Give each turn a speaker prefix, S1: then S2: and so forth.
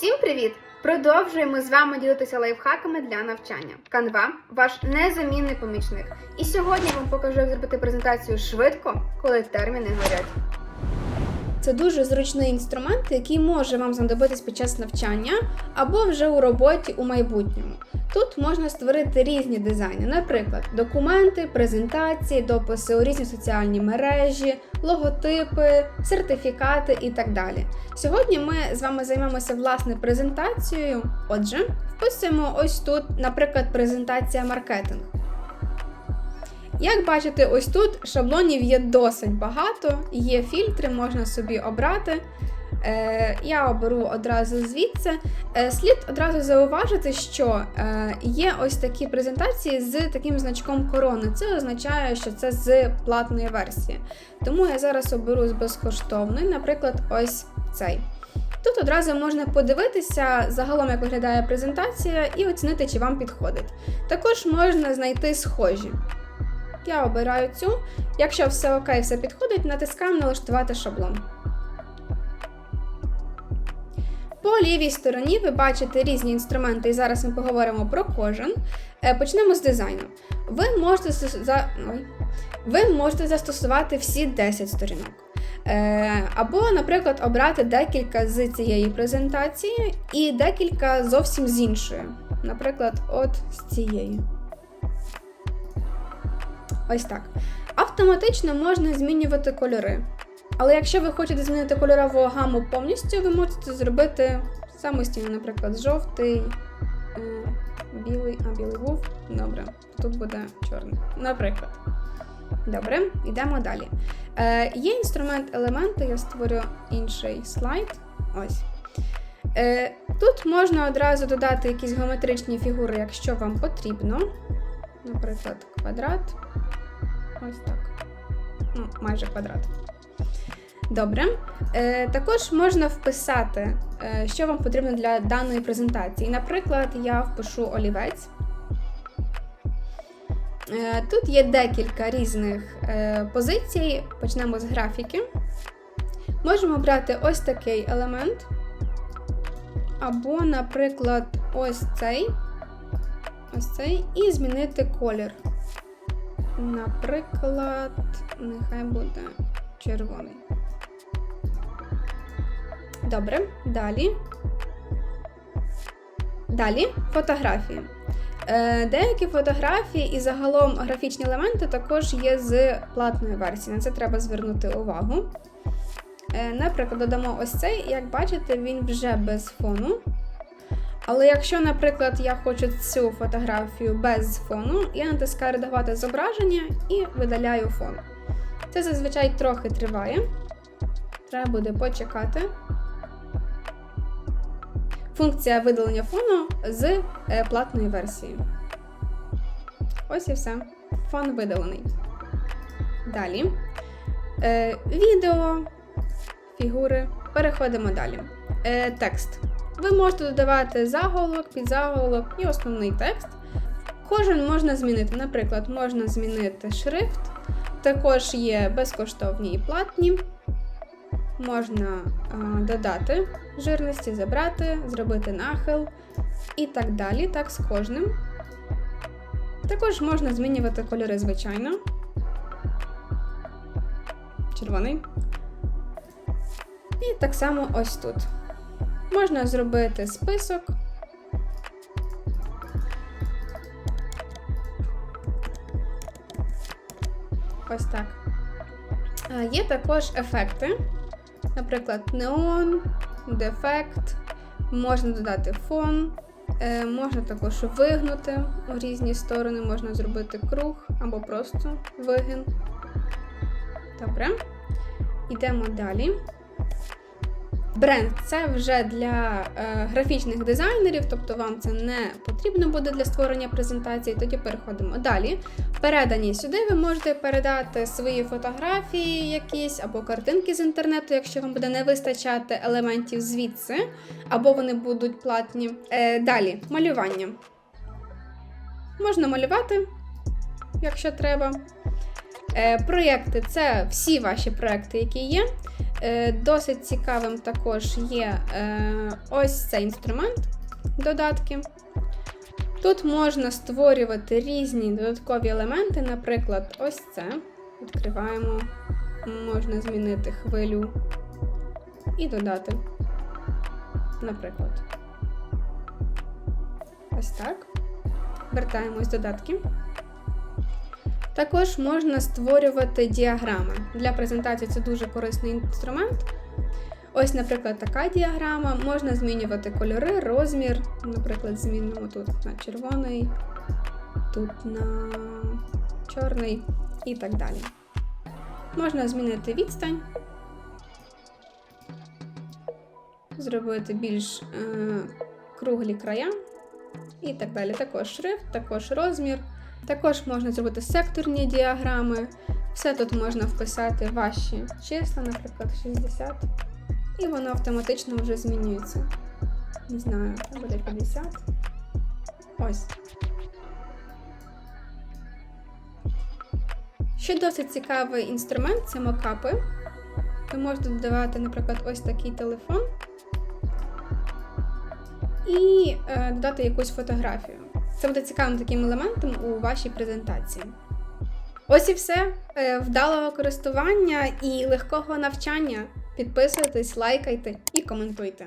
S1: Всім привіт! Продовжуємо з вами ділитися лайфхаками для навчання. Canva – ваш незамінний помічник. І сьогодні я вам покажу, як зробити презентацію швидко, коли терміни горять. Це дуже зручний інструмент, який може вам знадобитись під час навчання або вже у роботі у майбутньому. Тут можна створити різні дизайни, наприклад, документи, презентації, дописи у різні соціальні мережі, логотипи, сертифікати і так далі. Сьогодні ми з вами займемося власне презентацією. Отже, вписуємо ось тут, наприклад, презентація маркетинг. Як бачите, ось тут шаблонів є досить багато, є фільтри, можна собі обрати. Е, я оберу одразу звідси. Е, слід одразу зауважити, що е, є ось такі презентації з таким значком корони. Це означає, що це з платної версії. Тому я зараз оберу з безкоштовної, наприклад, ось цей. Тут одразу можна подивитися загалом, як виглядає презентація, і оцінити, чи вам підходить. Також можна знайти схожі. Я обираю цю. Якщо все окей, все підходить, натискаємо налаштувати шаблон. По лівій стороні ви бачите різні інструменти, і зараз ми поговоримо про кожен. Е, Почнемо з дизайну. Ви можете, за... Ой. ви можете застосувати всі 10 сторінок. Е, Або, наприклад, обрати декілька з цієї презентації і декілька зовсім з іншої. Наприклад, от з цієї. Ось так. Автоматично можна змінювати кольори. Але якщо ви хочете змінити кольорову гаму повністю, ви можете зробити самостійно, наприклад, жовтий, е, білий, а білий був. Добре, тут буде чорний. Наприклад. Добре, йдемо далі. Е, є інструмент елементи, я створю інший слайд. Ось. Е, тут можна одразу додати якісь геометричні фігури, якщо вам потрібно. Наприклад, квадрат. Ось так. Ну, майже квадрат. Добре. Е, також можна вписати, е, що вам потрібно для даної презентації. Наприклад, я впишу олівець. Е, тут є декілька різних позицій. Почнемо з графіки. Можемо брати ось такий елемент. Або, наприклад, ось цей. Ось цей, і змінити колір. Наприклад, нехай буде червоний. Добре, далі. Далі фотографії. Е, Деякі фотографії і загалом графічні елементи також є з платної версії. На це треба звернути увагу. Е, Наприклад, додамо ось цей, як бачите, він вже без фону. Але якщо, наприклад, я хочу цю фотографію без фону, я натискаю редагувати зображення і видаляю фон. Це зазвичай трохи триває. Треба буде почекати. Функція видалення фону з е, платної версії. Ось і все. Фон видалений. Далі. Е, відео, фігури. Переходимо далі. Е, текст. Ви можете додавати заголовок, підзаголовок і основний текст. Кожен можна змінити. Наприклад, можна змінити шрифт. Також є безкоштовні і платні. Можна додати жирності, забрати, зробити нахил і так далі, так з кожним. Також можна змінювати кольори, звичайно. Червоний. І так само ось тут. Можна зробити список. Ось так. Є також ефекти, наприклад, неон, дефект, можна додати фон, е, можна також вигнути у різні сторони, можна зробити круг або просто вигин. Добре. Йдемо далі. Бренд це вже для е, графічних дизайнерів, тобто вам це не потрібно буде для створення презентації. Тоді переходимо далі. Передані сюди ви можете передати свої фотографії якісь або картинки з інтернету, якщо вам буде не вистачати елементів звідси, або вони будуть платні. Е, далі, малювання. Можна малювати, якщо треба. Е, проєкти це всі ваші проєкти, які є. Е, Досить цікавим також є е, ось цей інструмент додатки. Тут можна створювати різні додаткові елементи, наприклад, ось це. Відкриваємо, можна змінити хвилю і додати. Наприклад. Ось так. Вертаємось додатки. Також можна створювати діаграми. Для презентації це дуже корисний інструмент. Ось, наприклад, така діаграма. Можна змінювати кольори, розмір. Наприклад, змінимо тут на червоний, тут на чорний і так далі. Можна змінити відстань, зробити більш е, круглі края і так далі. Також шрифт, також розмір. Також можна зробити секторні діаграми. Все тут можна вписати ваші числа, наприклад, 60. І воно автоматично вже змінюється. Не знаю, буде 50. Ось. Ще досить цікавий інструмент це мокапи. Ви можете додавати, наприклад, ось такий телефон і е, додати якусь фотографію. Це буде цікавим таким елементом у вашій презентації. Ось і все. Е, Вдалого користування і легкого навчання. Підписуйтесь, лайкайте і коментуйте.